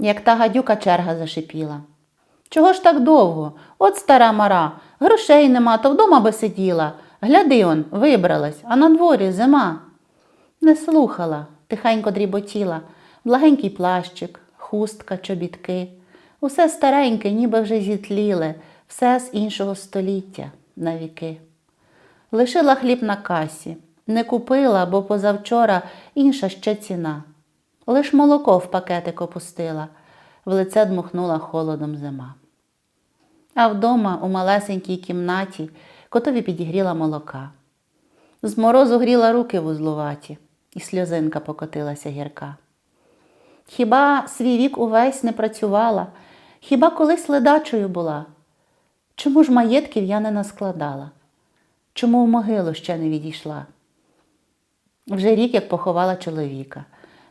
як та гадюка черга зашипіла. Чого ж так довго? От стара мара, грошей нема, то вдома би сиділа. Гляди он, вибралась, а на дворі зима. Не слухала, тихенько дріботіла, благенький плащик, хустка, чобітки. Усе стареньке, ніби вже зітліле, все з іншого століття на віки. Лишила хліб на касі, не купила, бо позавчора інша ще ціна. Лиш молоко в пакетик опустила, в лице дмухнула холодом зима. А вдома, у малесенькій кімнаті, котові підігріла молока. З морозу гріла руки вузлуваті, і сльозинка покотилася гірка. Хіба свій вік увесь не працювала, хіба колись ледачою була? Чому ж маєтків я не наскладала? Чому в могилу ще не відійшла? Вже рік як поховала чоловіка.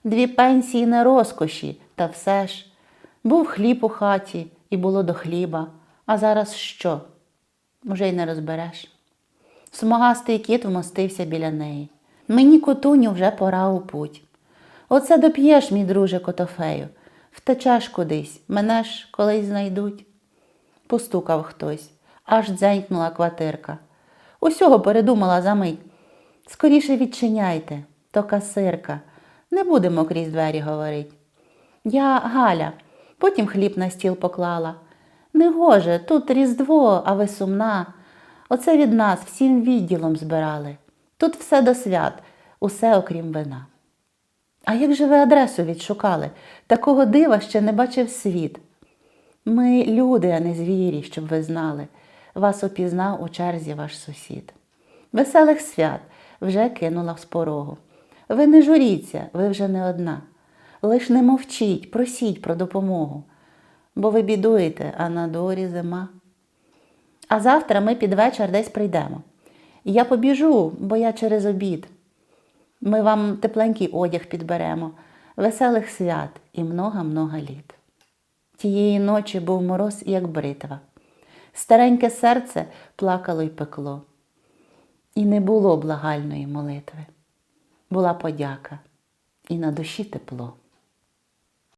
Дві пенсії не розкоші, та все ж. Був хліб у хаті, і було до хліба. А зараз що? Уже й не розбереш. Смугастий кіт вмостився біля неї. Мені котуню вже пора у путь. Оце доп'єш, мій друже Котофею, втечеш кудись, мене ж колись знайдуть. Постукав хтось, аж дзенькнула квартирка. Усього передумала за мить. Скоріше відчиняйте, то касирка. Не будемо крізь двері говорить. Я Галя, потім хліб на стіл поклала. Негоже, тут Різдво, а ви сумна. Оце від нас всім відділом збирали. Тут все до свят, усе окрім вина. А як же ви адресу відшукали? Такого дива ще не бачив світ. Ми люди, а не звірі, щоб ви знали. Вас опізнав у черзі ваш сусід. Веселих свят вже кинула з порогу. Ви не журіться, ви вже не одна. Лиш не мовчіть, просіть про допомогу, бо ви бідуєте, а на дворі зима. А завтра ми під вечір десь прийдемо. Я побіжу, бо я через обід. Ми вам тепленький одяг підберемо, веселих свят і много-много літ. Тієї ночі був мороз, як бритва. Стареньке серце плакало й пекло. І не було благальної молитви. Була подяка, і на душі тепло.